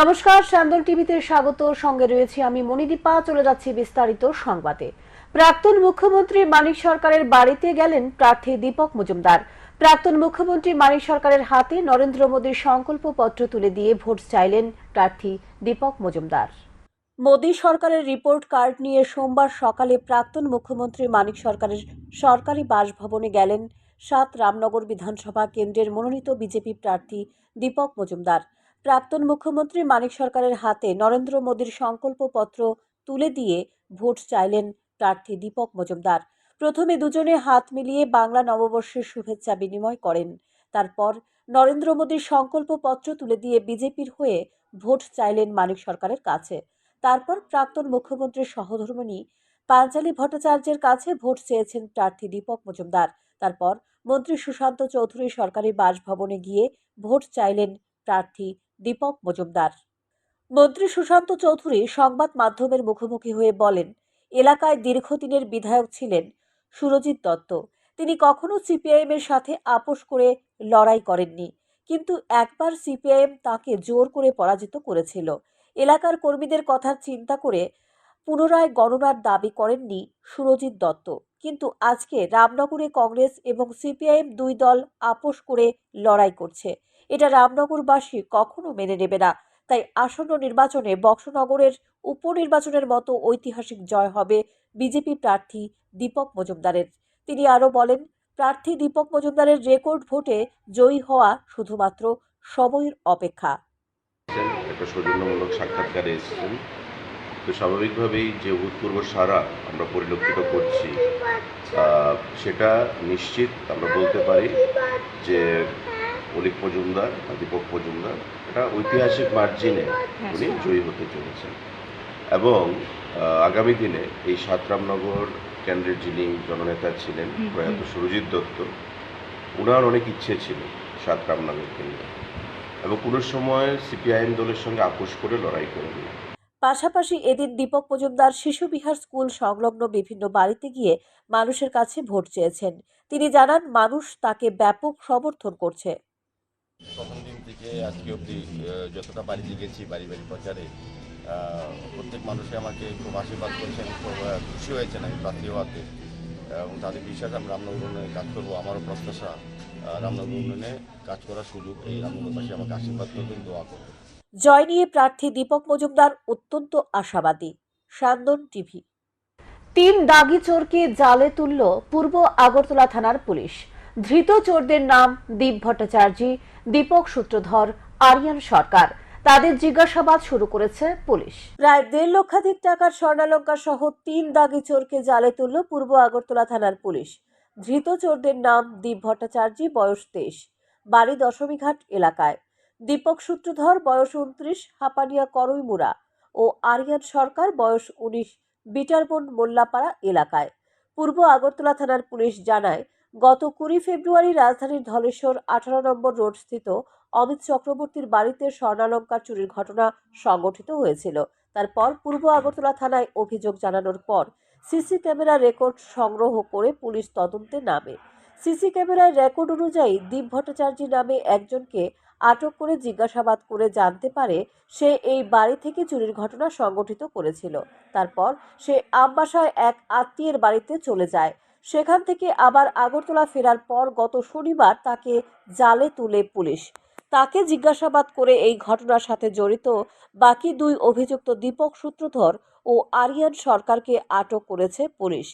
নমস্কার স্যান্দন টিভিতে স্বাগত। সঙ্গে রয়েছে আমি মণিদীপা, চলে যাচ্ছি বিস্তারিত সংবাদে। প্রাক্তন মুখ্যমন্ত্রী মানিক সরকারের বাড়িতে গেলেন প্রার্থী দীপক মজুমদার। প্রাক্তন মুখ্যমন্ত্রী মানিক সরকারের হাতে নরেন্দ্র মোদীর সংকল্প পত্র তুলে দিয়ে ভোট চাইলেন প্রার্থী দীপক মজুমদার। মোদী সরকারের রিপোর্ট কার্ড নিয়ে সোমবার সকালে প্রাক্তন মুখ্যমন্ত্রী মানিক সরকারের সরকারি বাসভবনে গেলেন সাত রামনগর বিধানসভা কেন্দ্রের মনোনীত বিজেপি প্রার্থী দীপক মজুমদার। প্রাক্তন মুখ্যমন্ত্রী মানিক সরকারের হাতে নরেন্দ্র মোদীর সংকল্পপত্র তুলে দিয়ে ভোট চাইলেন প্রার্থী দীপক মজুমদার। প্রথমে দুজনে হাত মিলিয়ে বাংলা নববর্ষের শুভেচ্ছা বিনিময় করেন। তারপর নরেন্দ্র মোদীর সংকল্পপত্র তুলে দিয়ে বিজেপির হয়ে ভোট চাইলেন মানিক সরকারের কাছে। তারপর প্রাক্তন মুখ্যমন্ত্রীর সহধর্মিণী পাঞ্চালী ভট্টাচার্যের কাছে ভোট চেয়েছেন প্রার্থী দীপক মজুমদার। তারপর মন্ত্রী সুশান্ত চৌধুরী সরকারি বাসভবনে গিয়ে ভোট চাইলেন প্রার্থী দীপক মজুমদার। মন্ত্রী সুশান্ত চৌধুরী সংবাদ মাধ্যমের মুখোমুখি হয়ে বলেন, এলাকায় দীর্ঘদিনের বিধায়ক ছিলেন সুরজিৎ দত্ত। তিনি কখনো সিপিআইএম এর সাথে আপোষ করে লড়াই করেননি, কিন্তু একবার সিপিআইএম তাকে জোর করে পরাজিত করেছিল। এলাকার কর্মীদের কথা চিন্তা করে পুনরায় গণনার দাবি করেননি সুরজিৎ দত্ত। কিন্তু আজকে রামনগরে কংগ্রেস এবং সিপিআইএম দুই দল আপোষ করে লড়াই করছে। এটা রামনগরবাসী কখনো মেনে নেবে না। তাই আসন্ন নির্বাচনে বক্সনগরের উপনির্বাচনের মতো ঐতিহাসিক জয় হবে বিজেপি প্রার্থী দীপক মজুমদারের। তিনি আরও বলেন, প্রার্থী দীপক মজুমদারের রেকর্ড ভোটে জয়ী হওয়া শুধুমাত্র সময়ের অপেক্ষা। সাক্ষাৎকারে এসেছেন। তো স্বাভাবিকভাবেই যে অভূতপূর্ব সারা আমরা পরিলক্ষিত করছি সেটা নিশ্চিত আমরা বলতে পারি যে অলিক মজুমদার বা দীপক মজুমদার এটা ঐতিহাসিক মার্জিনে উনি জয়ী হতে চলেছেন। এবং আগামী দিনে এই সাতরামনগর কেন্দ্রের যিনি জননেতা ছিলেন প্রয়াত সুরজিৎ দত্ত ওনার অনেক ইচ্ছে ছিল সাতরামনগর কেন্দ্রে এবং কোনো সময় সিপিআইএম দলের সঙ্গে আপোষ করে লড়াই করেনি পাশাপাশি এদিন দীপক মজুমদার শিশু বিহার স্কুল সংলগ্ন বিভিন্ন বাড়িতে গিয়ে মানুষের কাছে ভোট চেয়েছেন। তিনি জানান মানুষ তাকে ব্যাপক সমর্থন করছে। প্রথম দিন থেকে আজকে অবধি যতটা বাড়িতে গেছি, বাড়ি বাড়ি প্রচারে প্রত্যেক মানুষই আমাকে খুব আশীর্বাদ করেছেন খুব খুশি হয়েছেন আমি প্রার্থী হওয়াতে। এবং তাদের বিশ্বাস, আমি রামনগর উন্নয়নে কাজ করব, আমারও প্রত্যাশা রামনগর উন্নয়নে কাজ করার সুযোগ, এই রামনগরবাসী আমাকে আশীর্বাদ করবেন, দোয়া করবেন। জয় নিয়ে প্রার্থী দীপক মজুমদার অত্যন্ত আশাবাদী সান্দন টিভি। তিন দাগি চোরকে জালে তুলল পূর্ব আগরতলা থানার পুলিশ। ধৃত চোরদের নাম দীপ ভট্টাচার্য, দীপক সূত্রধর, আরিয়ান সরকার। তাদের জিজ্ঞাসাবাদ শুরু করেছে পুলিশ। প্রায় দেড় লক্ষাধিক টাকার স্বর্ণালঙ্কার সহ তিন দাগি চোরকে জালে তুলল পূর্ব আগরতলা থানার পুলিশ। ধৃত চোরদের নাম দীপ ভট্টাচার্য, বয়স তেইশ, বাড়ি দশমীঘাট এলাকায়। দীপক সূত্রধর, বয়স উনত্রিশ, হাপানিয়া করইমুড়া ও আরিয়ান সরকার, বয়স উনিশ, বিটারবন মোল্লাপাড়া এলাকায়। পূর্ব আগরতলা থানার পুলিশ জানায় গত কুড়ি ফেব্রুয়ারি রাজধানীর ধলেশ্বর আঠারো নম্বর রোড স্থিত অমিত চক্রবর্তীর বাড়িতে স্বর্ণালঙ্কার চুরির ঘটনা সংগঠিত হয়েছিল। তারপর পূর্ব আগরতলা থানায় অভিযোগ জানানোর পর সিসি ক্যামেরার রেকর্ড সংগ্রহ করে পুলিশ তদন্তে নামে। সিসি ক্যামেরার রেকর্ড অনুযায়ী দীপ ভট্টাচার্য নামে একজনকে আটক করে জিজ্ঞাসাবাদ করে জানতে পারে সে এই বাড়ি থেকে চুরির ঘটনা সংগঠিত করেছিল। তারপর সে আমবাসায় এক আত্মীয়ের বাড়িতে চলে যায়। সেখান থেকে আবার আগরতলা ফেরার পর গত শনিবার তাকে জালে তুলে পুলিশ। তাকে জিজ্ঞাসাবাদ করে এই ঘটনার সাথে জড়িত বাকি দুই অভিযুক্ত দীপক সূত্রধর ও আরিয়ান সরকারকে আটক করেছে পুলিশ।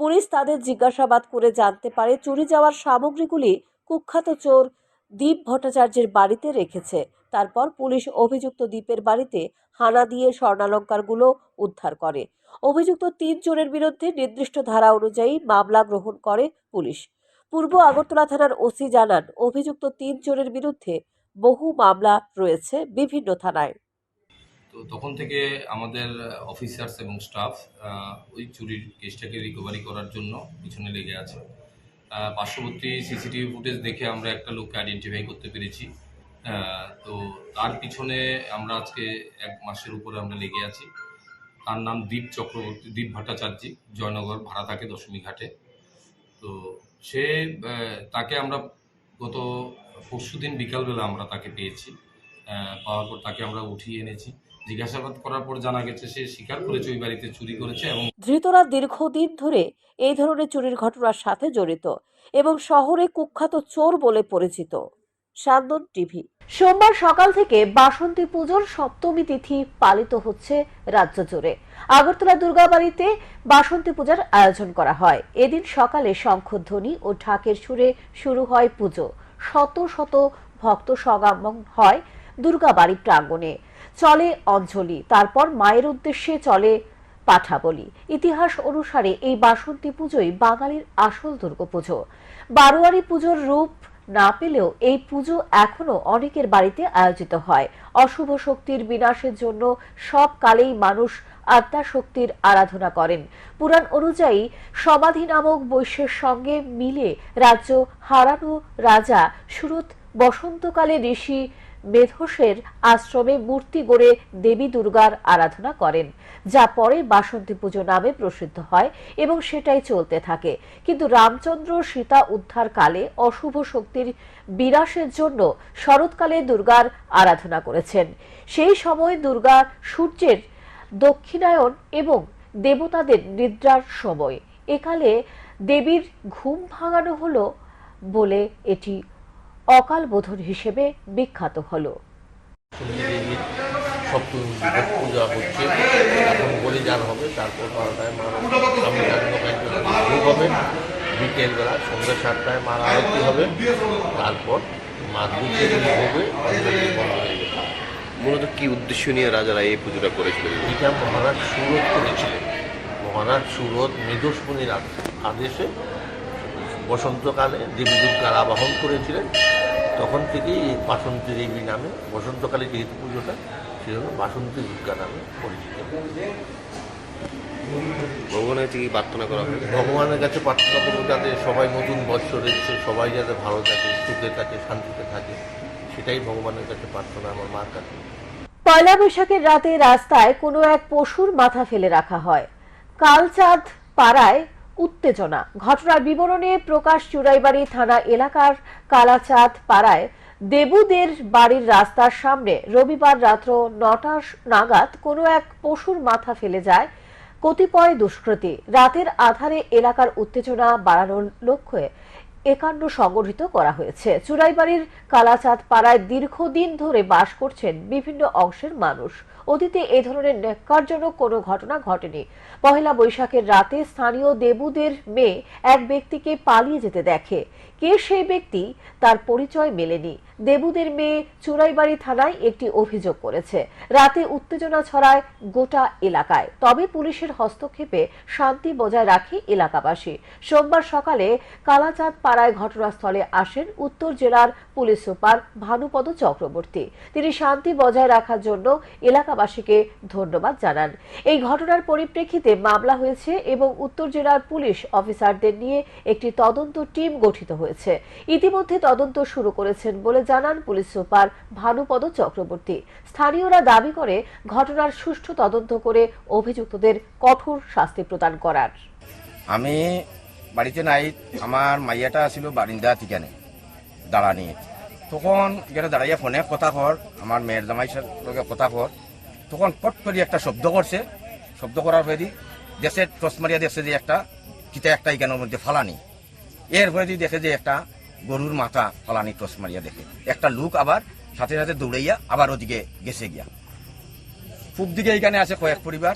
পুলিশ তাদের জিজ্ঞাসাবাদ করে জানতে পারে, চুরি যাওয়ার সামগ্রীগুলি কুখ্যাত চোর দীপ ভট্টাচার্যের বাড়িতে রেখেছে। তারপর পুলিশ অভিযুক্ত দ্বীপের বাড়িতে হানা দিয়ে স্বর্ণালঙ্কারগুলো উদ্ধার করে। অভিযুক্ত তিন চোরের বিরুদ্ধে নির্দিষ্ট ধারা অনুযায়ী মামলা গ্রহণ করে পুলিশ। পূর্ব আগরতলা থানার ওসি জানান, অভিযুক্ত তিন চোরের বিরুদ্ধে বহু মামলা রয়েছে বিভিন্ন থানায়। তো তখন থেকে আমাদের অফিসার্স এবং স্টাফ ওই চুরির কেসটাকে রিকভারি করার জন্য পিছনে লেগে আছে। পার্শ্ববর্তী সিসিটিভি ফুটেজ দেখে আমরা একটা লোককে আইডেন্টিফাই করতে পেরেছি। তো তার পিছনে আমরা আজকে এক মাসের উপরে আমরা লেগে আছি। তার নাম দীপ চক্রবর্তী, দীপ ভট্টাচার্য, জয়নগর, ভাড়া থাকে দশমী ঘাটে। তো সে তাকে আমরা গত পরশুদিন বিকালবেলা আমরা তাকে পেয়েছি। পাওয়ার পর তাকে আমরা উঠিয়ে এনেছি। জিজ্ঞাসাবাদ করার পর জানা গেছে সে স্বীকার করেছে, ওই বাড়িতে চুরি করেছে এবং ধৃতরা দীর্ঘদিন ধরে এই ধরনের চুরির ঘটনার সাথে জড়িত এবং শহরে কুখ্যাত চোর বলে পরিচিত। সান্দন টিভি। সোমবার সকাল থেকে বাসন্তী পুজোর সপ্তমী তিথি পালিত হচ্ছে রাজ্য জুড়ে। আগরতলা দুর্গাবাড়িতে বাসন্তী পূজার আয়োজন করা হয়। এদিন সকালে শঙ্খধ্বনি ও ঢাকের সুরে শুরু হয় পুজো। শত শত ভক্ত সমাগম হয় দুর্গাবাড়ি প্রাঙ্গণে। চলে অঞ্জলি, তারপর মায়ের উদ্দেশ্যে চলে পাঠা বলি ইতিহাস অনুসারে এই বাসন্তী পুজোই বাঙালির আসল দুর্গাপুজো বারোয়ারি পুজোর রূপ না পেলেও এই পুজো এখনও অনেকের বাড়িতে আয়োজিত হয়। অশুভ শক্তির বিনাশের জন্য সব কালেই মানুষ আত্মা শক্তির আরাধনা করেন। পুরাণ অনুযায়ী সমাধি নামক বৈশ্যের সঙ্গে মিলে রাজ্য হারানো রাজা সুরত বসন্তকালে ঋষি মেধসের আশ্রমে মূর্তি গড়ে দেবী দুর্গার আরাধনা করেন, যা পরে বাসন্তী পুজো নামে প্রসিদ্ধ হয় এবং সেটাই চলতে থাকে। কিন্তু রামচন্দ্র সীতা উদ্ধার কালে অশুভ শক্তির বিনাশের জন্য শরৎকালে দুর্গার আরাধনা করেছেন। সেই সময় দুর্গা সূর্যের দক্ষিণায়ন এবং দেবতাদের নিদ্রার সময়। একালে দেবীর ঘুম ভাঙানো হলো বলে এটি অকাল বোধন হিসেবে বিখ্যাত হল। পূজা হচ্ছে। এখন হবে তারপর বারোটায় মা ভোগ হবে বিকেলবেলা সন্ধ্যে সাতটায় মার আরতি হবে। তারপর মূলত কি উদ্দেশ্য নিয়ে রাজারা এই পুজোটা করেছিলেন এটা মহারাজ সুরত করেছিলেন। মহারাজ সুরত মেদস্মনির আদেশে বসন্তকালে দেবী দুর্গার আবাহন করেছিলেন তখন থেকেই এই বাসন্তী দেবী নামে বসন্তকালে যেহেতু পুজোটা সেজন্য বাসন্তী দুর্গা নামে পরিচিত। ভগবানের কাছে কি প্রার্থনা করা হয়? ভগবানের কাছে প্রার্থনা করব যাতে সবাই নতুন বৎসর এসছে সবাই যাতে ভালো থাকে সুখে থাকে শান্তিতে থাকে সেটাই ভগবানের কাছে প্রার্থনা আমার মার কাছে। পয়লা বৈশাখের রাতে রাস্তায় কোনো এক পশুর মাথা ফেলে রাখা হয়। কালচাঁদ পাড়ায় উত্তেজনা। ঘটনার বিবরণে প্রকাশ চুরাইবাড়ি থানা এলাকার কালাচাঁদ পাড়ায় দেবুদের বাড়ির রাস্তার সামনে রবিবার রাত্র নটা নাগাদ কোনো এক পশুর মাথা ফেলে যায় কতিপয় দুষ্কৃতী। রাতের আধারে এলাকার উত্তেজনা বাড়ানোর লক্ষ্যে একান্ন সংগঠিত করা হয়েছে। চুরাইবাড়ির কালাচাঁদ পাড়ায় দীর্ঘদিন ধরে বাস করছেন বিভিন্ন অংশের মানুষ। অতীতে এ ধরনের ন্যাক্কারজনক কোনো ঘটনা ঘটেনি। পহেলা বৈশাখের রাতে স্থানীয় দেবুদের মেয়ে এক ব্যক্তিকে পালিয়ে যেতে দেখে। কে সেই ব্যক্তি তার পরিচয় মেলেনি। দেবুদের মেয়ে চুরাইবাড়ি থানায় একটি অভিযোগ করেছে। রাতে উত্তেজনা ছড়ায় গোটা এলাকায়। তবে পুলিশের হস্তক্ষেপে শান্তি বজায় রাখে এলাকাবাসী। সোমবার সকালে কালাচাঁদ পাড়ায় ঘটনাস্থলে আসেন উত্তর জেলার পুলিশ সুপার ভানুপদ চক্রবর্তী। তিনি শান্তি বজায় রাখার জন্য এলাকাবাসীকে ধন্যবাদ জানান। এই ঘটনার পরিপ্রেক্ষিতে মামলা হয়েছে এবং উত্তর জেলার পুলিশ অফিসারদের নিয়ে একটি তদন্ত টিম গঠিত হয়েছে। ইতিমধ্যে তদন্ত শুরু করেছেন বলে জানান পুলিশ সুপার ভানুপদ চক্রবর্তী। স্থানীয়রা দাবি করে, ঘটনার সুষ্ঠু তদন্ত করে অভিযুক্তদের কঠোর শাস্তি প্রদান করার। আমি বাড়িতে নাই, আমার মাইয়াটা ছিল বারিন্দা ঠিকানে দাঁড়া নিয়ে। তখন এখানে দাঁড়াইয়া ফোনে কথা কর, আমার মেয়ের জামাই লগে কথা কর। তখন পট করে একটা শব্দ করছে, শব্দ করার পরে দি দেশে টস মারিয়া দেখছে যে একটা, কিতা একটা এখানের মধ্যে ফালানি। এরপরে যদি দেখে যে একটা গরুর মাথা ফালানি টস মারিয়া দেখে, একটা লুক আবার সাথে সাথে দৌড়াইয়া আবার ওদিকে গেছে গিয়া। পূব দিকে এখানে আছে কয়েক পরিবার,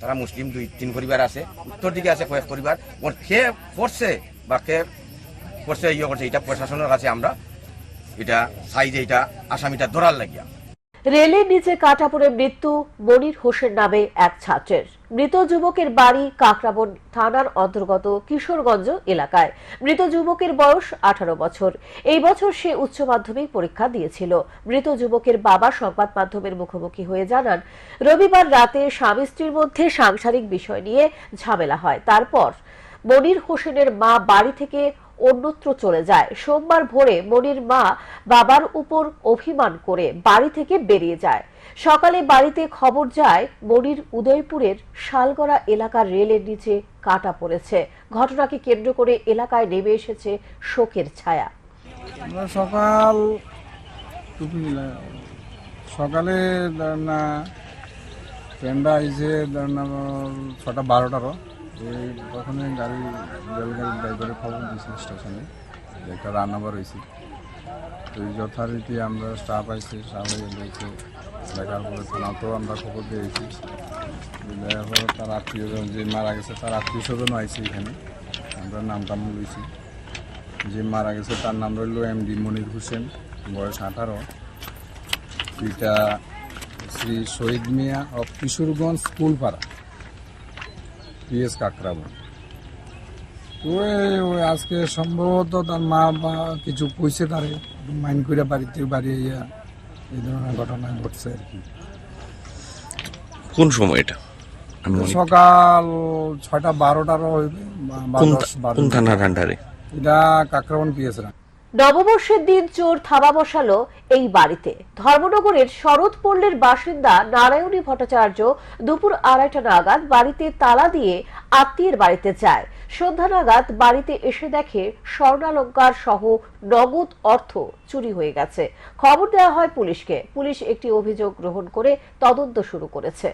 তারা মুসলিম, দুই, তিন পরিবার আছে। উত্তর দিকে আছে কয়েক পরিবার। ওর কে করছে বা কে করছে ইয়ে করছে, এটা প্রশাসনের কাছে আমরা, এটা চাই এটা আসামিটা ধরার লাগিয়া। রেলের নিচে কাটা পড়ে মৃত্যু মনির হোসেন নামে এক ছাত্রের। মৃত যুবকের বাড়ি কাকরাবন থানার অন্তর্গত কিশোরগঞ্জ এলাকায়। মৃত যুবকের বয়স আঠারো বছর। এই বছর সে উচ্চ মাধ্যমিক পরীক্ষা দিয়েছিল। মৃত যুবকের বাবা সংবাদ মাধ্যমের মুখোমুখি হয়ে জানান, রবিবার রাতে স্বামী স্ত্রীর মধ্যে সাংসারিক বিষয় নিয়ে ঝামেলা হয়। তারপর মনির হোসেনের মা বাড়ি থেকে অন্যত্র চলে যায়। সোমবার ভোরে মনির মা বাবার উপর অভিমান করে বাড়ি থেকে বেরিয়ে যায়। সকালে বাড়িতে খবর যায়, মনির উদয়পুরের শালগড়া এলাকার রেলের নিচে কাটা পড়েছে। ঘটনাকে কেন্দ্র করে এলাকায় নেমে এসেছে শোকের ছায়া। সকাল সকালে ট্রেনটা ছটা বারোটারও। এই ওখানে গাড়ি রেলগাড়ির ড্রাইভারের খবর দিয়েছে স্টেশনে যে একটা রান্নাবার হয়েছে। তো এই যথারীতি আমরা স্টাফ আইছি স্টাফ দেখছে দেখার পরে থানাতেও আমরা খবর দিয়েছি। দেওয়ার পরে তার আত্মীয় যে মারা গেছে, তার আত্মীয় স্বজনও আইছে এখানে। আমরা নাম টাম লইছি যে মারা গেছে, তার নাম রইল এম ডি মনির হোসেন, বয়স আঠারো। পিতা শ্রী শহীদ মিয়া অফ কিশোরগঞ্জ, স্কুলপাড়া। পিএস কাকরাবন ওই আজকে সম্ভবত তার মা বা কিছু কইছে তারে মাইন্ড করে বাড়িতে বাড়ি ইয়া এই ধরনের ঘটনা ঘটছে আর কি। কোন সময় এটা? সকাল ছয়টা বারোটারও হইবে কোন থানার আন্ডারে? এটা কাকরাবন পিএস নববর্ষের দিন চোর থাবা বসালো এই বাড়িতে। ধর্মনগরের শরৎপল্লীর বাসিন্দা নারায়ণী ভট্টাচার্য দুপুর আড়াইটা নাগাদ বাড়িতে তালা দিয়ে আত্মীয়ের বাড়িতে যায়। সন্ধ্যা নাগাদ বাড়িতে এসে দেখে স্বর্ণালঙ্কার সহ নগদ অর্থ চুরি হয়ে গেছে। খবর দেওয়া হয় পুলিশকে। পুলিশ একটি অভিযোগ গ্রহণ করে তদন্ত শুরু করেছে।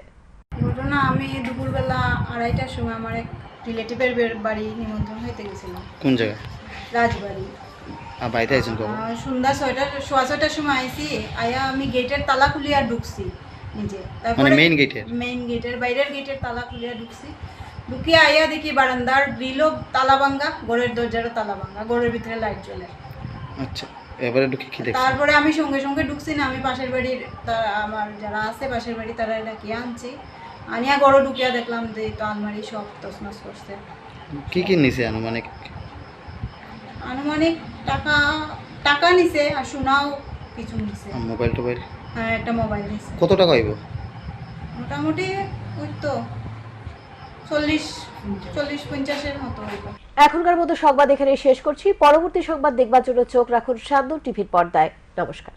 ঘটনা আমি দুপুরবেলা আড়াইটার সময় আমার এক রিলেটিভের বাড়ি নিমন্ত্রণ হইতে গেছিলাম কোন জায়গায়? রাজবাড়ি। বাড়িতে কখন? সন্ধ্যা ছয়টার সোয়া ছয়টার সময় আইসি আয়া আমি গেটের তালা খুলিয়া ঢুকছি নিজে। মানে মেইন গেটের মেইন গেটের বাইরের গেটের তালা খুলিয়া ঢুকছি। ঢুকিয়ে আইয়া দেখি বারান্দার গ্রিলও তালা ভাঙ্গা ঘরের দরজারও তালা ভাঙ্গা ঘরের ভিতরে লাইট জ্বলে। আচ্ছা এবারে ঢুকে কি দেখছেন? তারপরে আমি সঙ্গে সঙ্গে ঢুকছি না আমি পাশের বাড়ির আমার যারা আছে পাশের বাড়ি তারা ডাকিয়ে আনছি? আনিয়া গড় ঢুকিয়া দেখলাম যে তো আলমারি সব তছনছ করছে। কি কি নিছে আনুমানিক? আনুমানিক টাকা টাকা নিছে আর সোনাও কিছু নিছে। মোবাইল টোবাইল হ্যাঁ একটা মোবাইল নিছে। কত টাকা হইব? মোটামুটি ওই তো চল্লিশ চল্লিশ পঞ্চাশের মতো হইব। এখনকার মতো সংবাদ এখানে শেষ করছি। পরবর্তী সংবাদ দেখবার জন্য চোখ রাখুন সান্দন টিভির পর্দায়। নমস্কার।